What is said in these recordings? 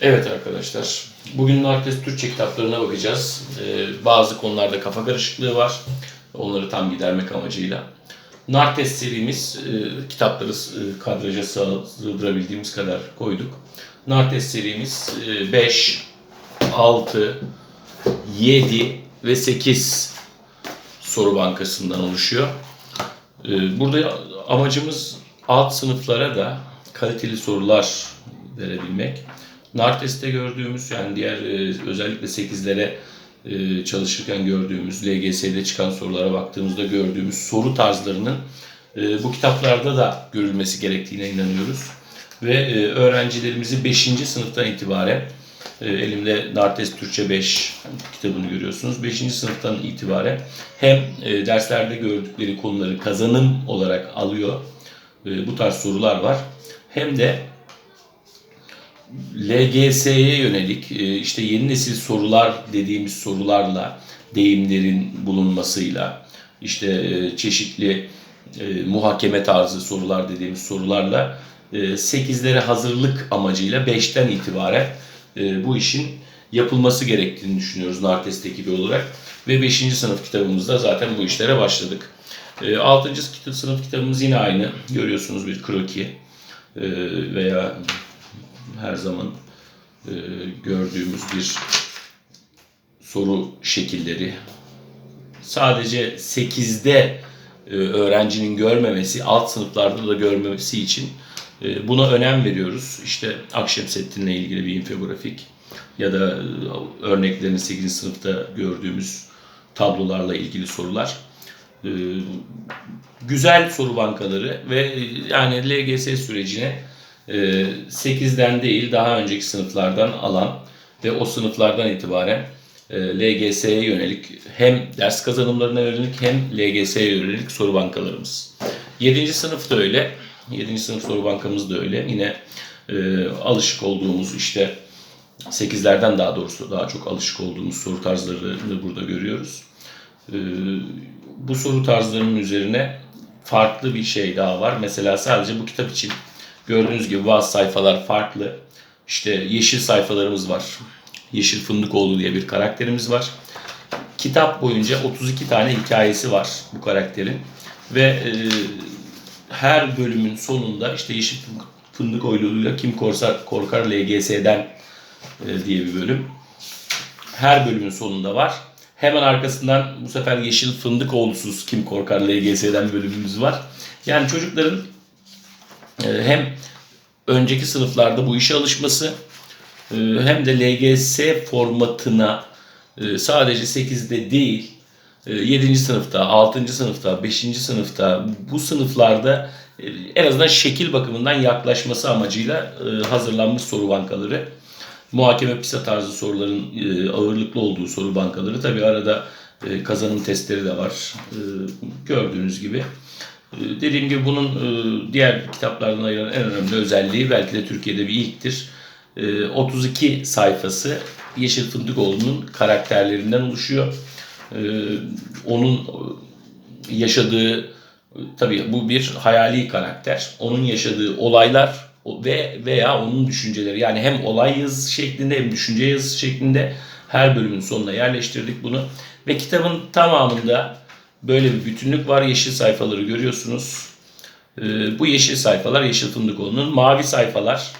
Evet arkadaşlar, bugün Nartes Türkçe kitaplarına bakacağız. Ee, bazı konularda kafa karışıklığı var. Onları tam gidermek amacıyla. Nartes serimiz, e, kitapları e, kadraja sığ- sığdırabildiğimiz kadar koyduk. Nartes serimiz e, 5, 6, 7 ve 8 soru bankasından oluşuyor. Ee, Burada amacımız alt sınıflara da kaliteli sorular verebilmek. Nartes'te gördüğümüz yani diğer e, özellikle 8'lere e, çalışırken gördüğümüz, LGS'de çıkan sorulara baktığımızda gördüğümüz soru tarzlarının e, bu kitaplarda da görülmesi gerektiğine inanıyoruz. Ve öğrencilerimizi 5. sınıftan itibaren elimde Nartes Türkçe 5 kitabını görüyorsunuz. 5. sınıftan itibaren hem derslerde gördükleri konuları kazanım olarak alıyor. Bu tarz sorular var. Hem de LGS'ye yönelik e, işte yeni nesil sorular dediğimiz sorularla deyimlerin bulunmasıyla işte e, çeşitli e, muhakeme tarzı sorular dediğimiz sorularla e, 8'lere hazırlık amacıyla 5'ten itibaren bu işin yapılması gerektiğini düşünüyoruz Nartes ekibi olarak. Ve 5. sınıf kitabımızda zaten bu işlere başladık. 6. sınıf kitabımız yine aynı. Görüyorsunuz bir kroki veya her zaman e, gördüğümüz bir soru şekilleri. Sadece 8'de e, öğrencinin görmemesi, alt sınıflarda da görmemesi için e, buna önem veriyoruz. İşte Akşemseddin'le ilgili bir infografik ya da e, örneklerini 8. sınıfta gördüğümüz tablolarla ilgili sorular. E, güzel soru bankaları ve e, yani LGS sürecine 8'den değil daha önceki sınıflardan alan ve o sınıflardan itibaren e, LGS'ye yönelik hem ders kazanımlarına yönelik hem LGS'ye yönelik soru bankalarımız. 7. sınıf da öyle. 7. sınıf soru bankamız da öyle. Yine e, alışık olduğumuz işte 8'lerden daha doğrusu daha çok alışık olduğumuz soru tarzlarını burada görüyoruz. E, bu soru tarzlarının üzerine farklı bir şey daha var. Mesela sadece bu kitap için gördüğünüz gibi bazı sayfalar farklı. İşte yeşil sayfalarımız var. Yeşil Fındıkoğlu diye bir karakterimiz var. Kitap boyunca 32 tane hikayesi var bu karakterin. Ve e, her bölümün sonunda işte Yeşil Fındıkoğlu'yla Kim Korkar, Korkar LGS'den e, diye bir bölüm. Her bölümün sonunda var. Hemen arkasından bu sefer Yeşil Fındıkoğlu'suz Kim Korkar LGS'den bölümümüz var. Yani çocukların hem önceki sınıflarda bu işe alışması e, hem de LGS formatına e, sadece 8'de değil 7. sınıfta, 6. sınıfta, 5. sınıfta bu sınıflarda e, en azından şekil bakımından yaklaşması amacıyla e, hazırlanmış soru bankaları. Muhakeme PISA tarzı soruların e, ağırlıklı olduğu soru bankaları. Tabi arada e, kazanım testleri de var. E, Gördüğünüz gibi. E, Dediğim gibi bunun e, diğer kitaplardan ayıran en önemli özelliği belki de Türkiye'de bir ilktir. E, 32 sayfası Yeşil Fındıkoğlu'nun karakterlerinden oluşuyor. E, Onun yaşadığı tabii bu bir hayali karakter. Onun yaşadığı olaylar ve veya onun düşünceleri yani hem olay yazısı şeklinde hem düşünce yazısı şeklinde her bölümün sonuna yerleştirdik bunu. Ve kitabın tamamında böyle bir bütünlük var. Yeşil sayfaları görüyorsunuz. Ee, bu yeşil sayfalar Yeşil Fındıkoğlu'nun mavi sayfalar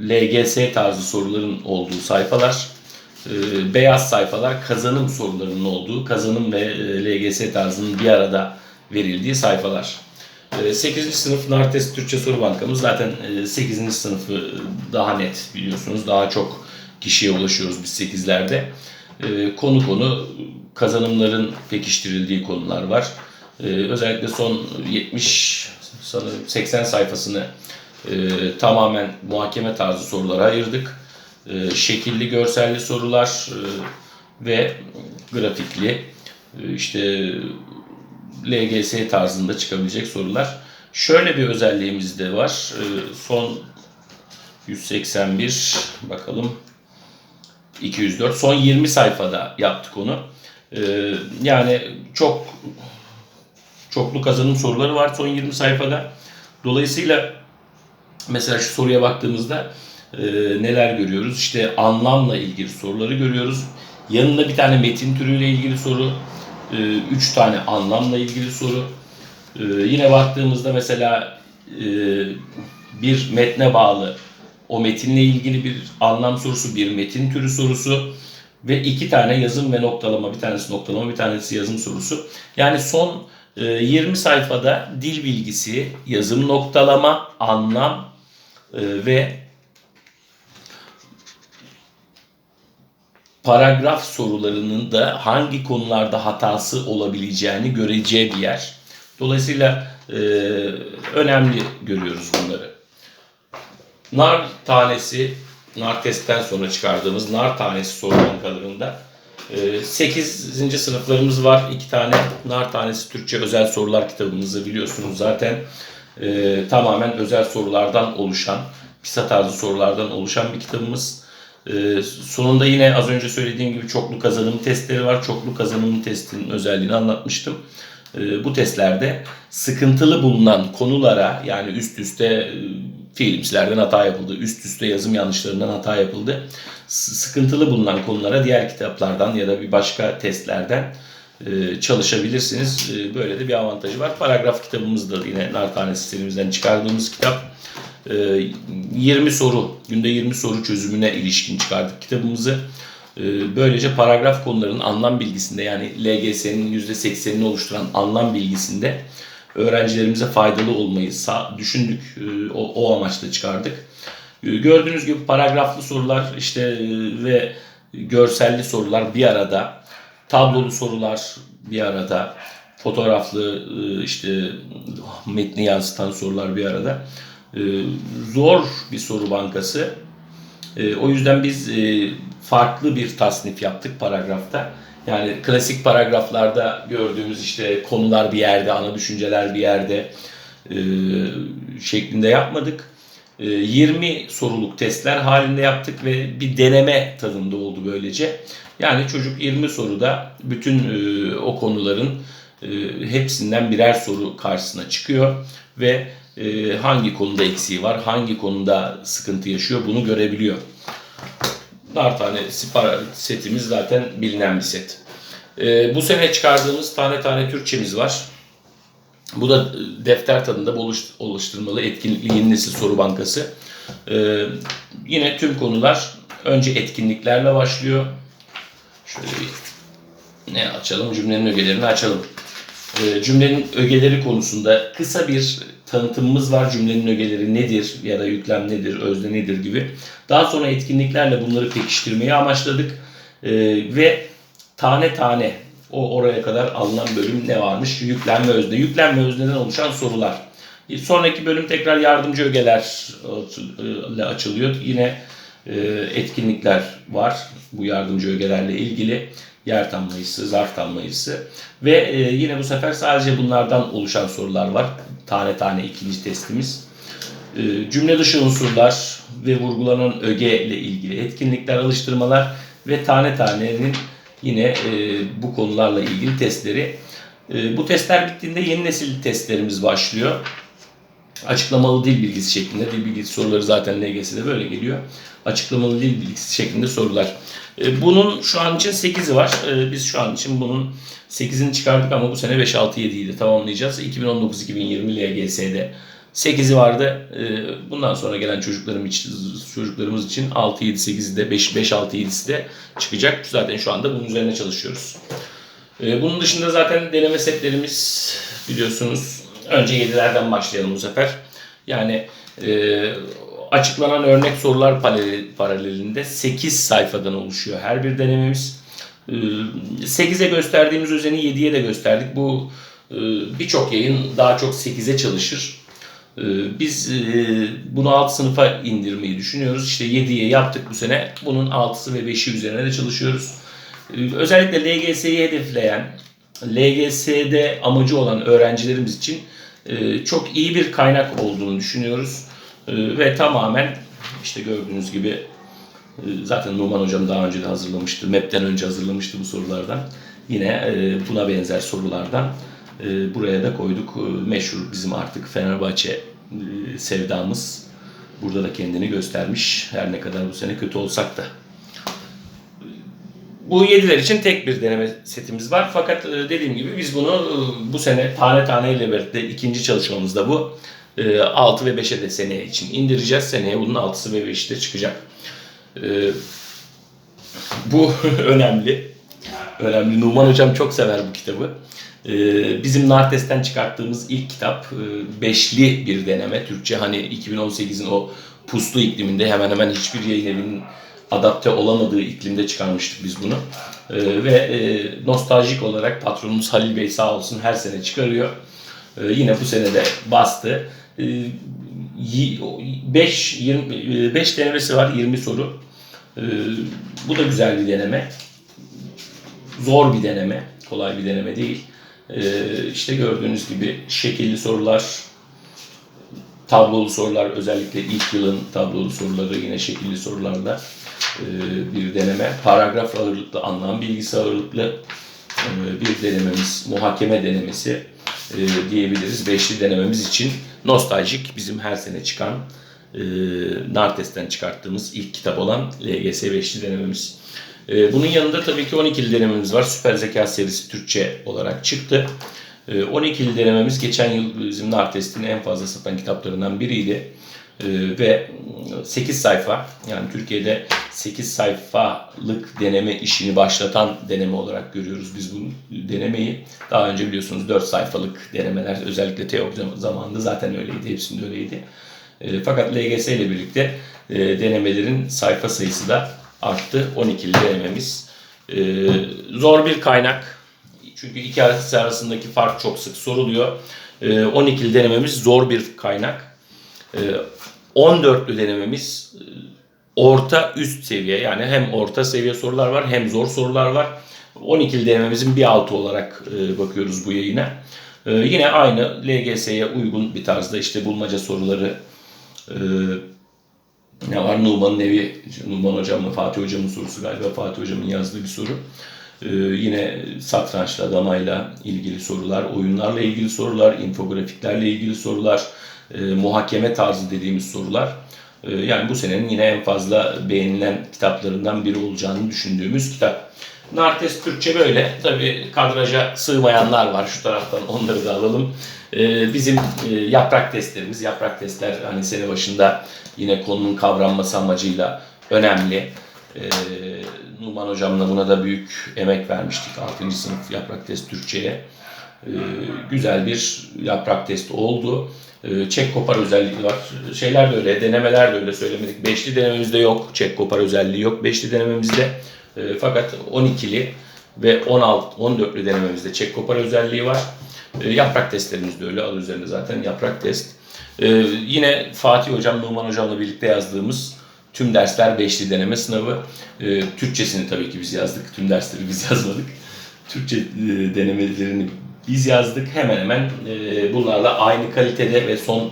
LGS tarzı soruların olduğu sayfalar. Ee, beyaz sayfalar kazanım sorularının olduğu, kazanım ve e, LGS tarzının bir arada verildiği sayfalar. 8. sınıf Nartes Türkçe Soru Bankamız zaten 8. sınıfı daha net biliyorsunuz. Daha çok kişiye ulaşıyoruz biz 8'lerde. Konu konu kazanımların pekiştirildiği konular var. Özellikle son 70 sanırım 80 sayfasını e, tamamen muhakeme tarzı sorulara ayırdık. E, şekilli görselli sorular e, ve grafikli e, işte LGS tarzında çıkabilecek sorular. Şöyle bir özelliğimiz de var. E, son 181 bakalım 204 son 20 sayfada yaptık onu. E, yani çok çoklu kazanım soruları var son 20 sayfada. Dolayısıyla mesela şu soruya baktığımızda e, neler görüyoruz? İşte anlamla ilgili soruları görüyoruz. Yanında bir tane metin türüyle ilgili soru, e, üç tane anlamla ilgili soru. E, yine baktığımızda mesela e, bir metne bağlı o metinle ilgili bir anlam sorusu, bir metin türü sorusu ve iki tane yazım ve noktalama, bir tanesi noktalama, bir tanesi yazım sorusu. Yani son e, 20 sayfada dil bilgisi, yazım noktalama, anlam e, ve paragraf sorularının da hangi konularda hatası olabileceğini göreceği bir yer. Dolayısıyla e, önemli görüyoruz bunları. Nar tanesi, nar testten sonra çıkardığımız nar tanesi soru bankalarında 8. sınıflarımız var. İki tane nar tanesi Türkçe özel sorular kitabımızı biliyorsunuz zaten. E, tamamen özel sorulardan oluşan, PISA tarzı sorulardan oluşan bir kitabımız. E, sonunda yine az önce söylediğim gibi çoklu kazanım testleri var. Çoklu kazanım testinin özelliğini anlatmıştım. Bu testlerde sıkıntılı bulunan konulara yani üst üste e, fiilimsilerden hata yapıldı, üst üste yazım yanlışlarından hata yapıldı. Sıkıntılı bulunan konulara diğer kitaplardan ya da bir başka testlerden e, çalışabilirsiniz. E, böyle de bir avantajı var. Paragraf kitabımız da yine Nar Tanesi serimizden çıkardığımız kitap. E, 20 soru, günde 20 soru çözümüne ilişkin çıkardık kitabımızı. E, Böylece paragraf konularının anlam bilgisinde yani LGS'nin %80'ini oluşturan anlam bilgisinde öğrencilerimize faydalı olmayı düşündük. E, O, o amaçla çıkardık. E, Gördüğünüz gibi paragraflı sorular işte e, ve görselli sorular bir arada, tablolu sorular bir arada, fotoğraflı işte metni yansıtan sorular bir arada. Zor bir soru bankası. E, O yüzden biz e, farklı bir tasnif yaptık paragrafta. Yani klasik paragraflarda gördüğümüz işte konular bir yerde, ana düşünceler bir yerde e, şeklinde yapmadık. E, 20 soruluk testler halinde yaptık ve bir deneme tadında oldu böylece. Yani çocuk 20 soruda bütün e, o konuların e, hepsinden birer soru karşısına çıkıyor ve e, hangi konuda eksiği var, hangi konuda sıkıntı yaşıyor bunu görebiliyor. Nar tane sipar setimiz zaten bilinen bir set. Ee, bu sene çıkardığımız tane tane Türkçemiz var. Bu da e, defter tadında oluşturmalı etkinlikli yeni nesil soru bankası. Ee, yine tüm konular önce etkinliklerle başlıyor. Şöyle bir ne açalım cümlenin ögelerini açalım. Ee, cümlenin ögeleri konusunda kısa bir tanıtımımız var. Cümlenin ögeleri nedir ya da yüklem nedir, özne nedir gibi. Daha sonra etkinliklerle bunları pekiştirmeyi amaçladık. Ee, ve tane tane o oraya kadar alınan bölüm ne varmış? Yüklem ve özne. Yüklem ve özneden oluşan sorular. Sonraki bölüm tekrar yardımcı ögelerle açılıyor. Yine e, etkinlikler var bu yardımcı ögelerle ilgili. Yer tamlayısı, zarf tamlayısı ve e, yine bu sefer sadece bunlardan oluşan sorular var. Tane tane ikinci testimiz. E, cümle dışı unsurlar ve vurgulanan öge ile ilgili etkinlikler, alıştırmalar ve tane tanenin yine e, bu konularla ilgili testleri. Bu testler bittiğinde yeni nesil testlerimiz başlıyor. Açıklamalı dil bilgisi şeklinde. Dil bilgisi soruları zaten LGS'de böyle geliyor. Açıklamalı dil bilgisi şeklinde sorular. E, Bunun şu an için 8'i var. E, Biz şu an için bunun 8'ini çıkardık ama bu sene 5, 6, 7'yi de tamamlayacağız. 2019-2020 LGS'de 8'i vardı. E, Bundan sonra gelen çocuklarım için, çocuklarımız için 6, 7, 8'i de 5, 5 6, 7'si de çıkacak. Zaten şu anda bunun üzerine çalışıyoruz. Bunun dışında zaten deneme setlerimiz biliyorsunuz. Önce 7'lerden başlayalım bu sefer. Yani açıklanan örnek sorular paralel- paralelinde 8 sayfadan oluşuyor her bir denememiz. E, 8'e gösterdiğimiz özeni 7'ye de gösterdik. Bu e, birçok yayın daha çok 8'e çalışır. E, Biz e, bunu alt sınıfa indirmeyi düşünüyoruz. İşte 7'ye yaptık bu sene. Bunun 6'sı ve 5'i üzerine de çalışıyoruz. Ee, Özellikle LGS'yi hedefleyen, LGS'de amacı olan öğrencilerimiz için e, çok iyi bir kaynak olduğunu düşünüyoruz. E, Ve tamamen işte gördüğünüz gibi e, zaten Numan Hocam daha önce de hazırlamıştı. MEP'ten önce hazırlamıştı bu sorulardan. Yine e, buna benzer sorulardan e, buraya da koyduk. Meşhur bizim artık Fenerbahçe sevdamız. burada da kendini göstermiş. Her ne kadar bu sene kötü olsak da. Bu yediler için tek bir deneme setimiz var. Fakat dediğim gibi biz bunu bu sene tane tane ile birlikte ikinci çalışmamızda bu. E, 6 ve 5'e de seneye için indireceğiz. Seneye bunun 6'sı ve 5'i de çıkacak. E, bu önemli. Önemli. Numan Hocam çok sever bu kitabı. Ee, bizim Nartes'ten çıkarttığımız ilk kitap e, beşli bir deneme. Türkçe hani 2018'in o puslu ikliminde hemen hemen hiçbir yayın evinin adapte olamadığı iklimde çıkarmıştık biz bunu. Ee, ve e, nostaljik olarak patronumuz Halil Bey sağ olsun her sene çıkarıyor. Ee, yine bu sene de bastı. 5 20 5 denemesi var 20 soru. Ee, bu da güzel bir deneme. Zor bir deneme, kolay bir deneme değil. Ee, işte gördüğünüz gibi şekilli sorular, tablolu sorular özellikle ilk yılın tablolu soruları yine şekilli sorularda e, bir deneme. Paragraf ağırlıklı, anlam bilgisi ağırlıklı e, bir denememiz, muhakeme denemesi e, diyebiliriz. Beşli denememiz için nostaljik bizim her sene çıkan e, Nartes'ten çıkarttığımız ilk kitap olan LGS beşli denememiz. E, bunun yanında tabii ki 12'li denememiz var. Süper Zeka serisi Türkçe olarak çıktı. E, 12'li denememiz geçen yıl bizim Nartes'in en fazla satan kitaplarından biriydi. E, ve 8 sayfa yani Türkiye'de 8 sayfalık deneme işini başlatan deneme olarak görüyoruz biz bu denemeyi. Daha önce biliyorsunuz 4 sayfalık denemeler özellikle TEOK zamanında zaten öyleydi. Hepsinde öyleydi. E, fakat LGS ile birlikte e, denemelerin sayfa sayısı da arttı. 12'li denememiz. E, zor bir kaynak. Çünkü iki arasındaki fark çok sık soruluyor. E, 12'li denememiz zor bir kaynak. E, 14'lü denememiz e, orta üst seviye. Yani hem orta seviye sorular var hem zor sorular var. 12'li denememizin bir altı olarak e, bakıyoruz bu yayına. E, yine aynı LGS'ye uygun bir tarzda işte bulmaca soruları, e, ne var? Numan'ın evi, Numan Hocam'la Fatih Hocam'ın sorusu galiba Fatih Hocam'ın yazdığı bir soru. Ee, yine satrançla, damayla ilgili sorular, oyunlarla ilgili sorular, infografiklerle ilgili sorular, e, muhakeme tarzı dediğimiz sorular. E, yani bu senenin yine en fazla beğenilen kitaplarından biri olacağını düşündüğümüz kitap. Nartes Türkçe böyle. Tabi kadraja sığmayanlar var şu taraftan onları da alalım. Ee, bizim e, yaprak testlerimiz, yaprak testler hani sene başında yine konunun kavranması amacıyla önemli. Ee, Numan Hocam'la buna da büyük emek vermiştik 6. sınıf yaprak test Türkçe'ye. Ee, güzel bir yaprak test oldu. Çek kopar özelliği var. Şeyler de öyle, denemeler de öyle söylemedik. Beşli denememizde yok, çek kopar özelliği yok. Beşli denememizde fakat 12'li ve 16, 14'lü denememizde çek kopar özelliği var. E, yaprak testlerimiz de öyle. Adı üzerinde zaten yaprak test. Yine Fatih Hocam, Numan Hocam'la birlikte yazdığımız tüm dersler beşli deneme sınavı. Türkçesini tabii ki biz yazdık. Tüm dersleri biz yazmadık. Türkçe e, denemelerini biz yazdık. Hemen hemen e, bunlarla aynı kalitede ve son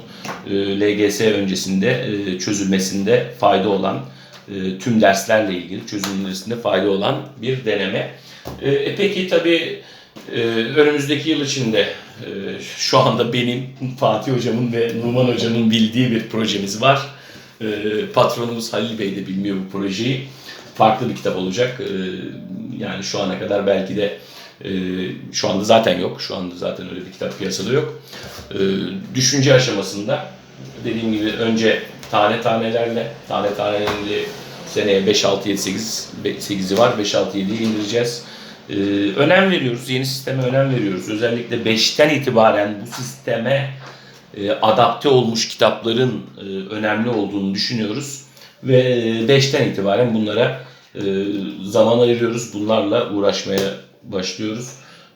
e, LGS öncesinde e, çözülmesinde fayda olan e, tüm derslerle ilgili çözülmesinde fayda olan bir deneme. E, peki tabii ee, önümüzdeki yıl içinde e, şu anda benim, Fatih Hocam'ın ve Numan Hocam'ın bildiği bir projemiz var. E, patronumuz Halil Bey de bilmiyor bu projeyi. Farklı bir kitap olacak. E, yani şu ana kadar belki de e, şu anda zaten yok. Şu anda zaten öyle bir kitap piyasada yok. E, düşünce aşamasında dediğim gibi önce tane tanelerle, tane tanelerle seneye 5, 6, 7, 8, 8'i var. 5, 6, 7'yi indireceğiz ee, önem veriyoruz. Yeni sisteme önem veriyoruz. Özellikle 5'ten itibaren bu sisteme e, adapte olmuş kitapların e, önemli olduğunu düşünüyoruz. Ve 5'ten e, itibaren bunlara zaman ayırıyoruz. Bunlarla uğraşmaya başlıyoruz.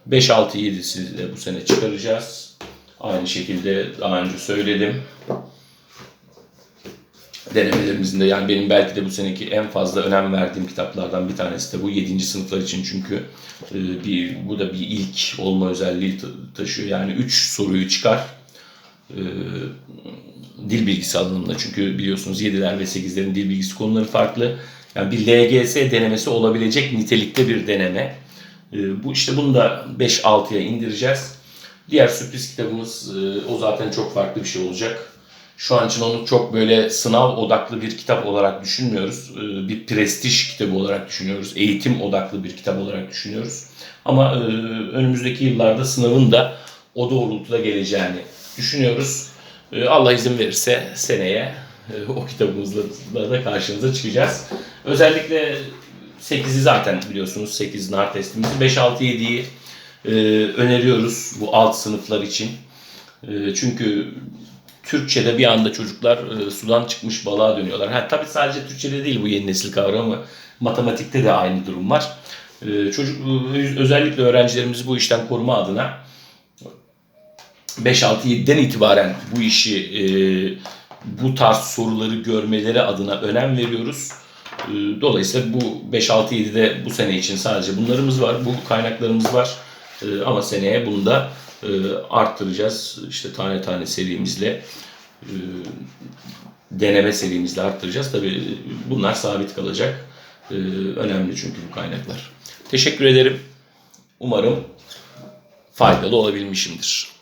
5, 6, 7'si de bu sene çıkaracağız. Aynı şekilde daha önce söyledim denemelerimizin de yani benim belki de bu seneki en fazla önem verdiğim kitaplardan bir tanesi de bu 7. sınıflar için çünkü e, bir bu da bir ilk olma özelliği taşıyor. Yani 3 soruyu çıkar. E, dil bilgisi alanında çünkü biliyorsunuz 7'ler ve 8'lerin dil bilgisi konuları farklı. Yani bir LGS denemesi olabilecek nitelikte bir deneme. E, bu işte bunu da 5-6'ya indireceğiz. Diğer sürpriz kitabımız o zaten çok farklı bir şey olacak. Şu an için onu çok böyle sınav odaklı bir kitap olarak düşünmüyoruz. Ee, Bir prestij kitabı olarak düşünüyoruz. Eğitim odaklı bir kitap olarak düşünüyoruz. Ama e, önümüzdeki yıllarda sınavın da o doğrultuda geleceğini düşünüyoruz. Ee, Allah izin verirse seneye e, o kitabımızla da karşınıza çıkacağız. Özellikle 8'i zaten biliyorsunuz 8 nar testimizi 5 6 7'yi e, öneriyoruz bu alt sınıflar için. E, çünkü Türkçe'de bir anda çocuklar e, sudan çıkmış balığa dönüyorlar. Ha, tabii sadece Türkçe'de değil bu yeni nesil kavramı. Matematikte de aynı durum var. E, çocuk e, özellikle öğrencilerimizi bu işten koruma adına 5-6-7'den itibaren bu işi e, bu tarz soruları görmeleri adına önem veriyoruz. E, dolayısıyla bu 5-6-7'de bu sene için sadece bunlarımız var, bu kaynaklarımız var. E, ama seneye bunu da e, arttıracağız. İşte tane tane serimizle, e, deneme serimizle arttıracağız. Tabii bunlar sabit kalacak. E, önemli çünkü bu kaynaklar. Teşekkür ederim. Umarım faydalı olabilmişimdir.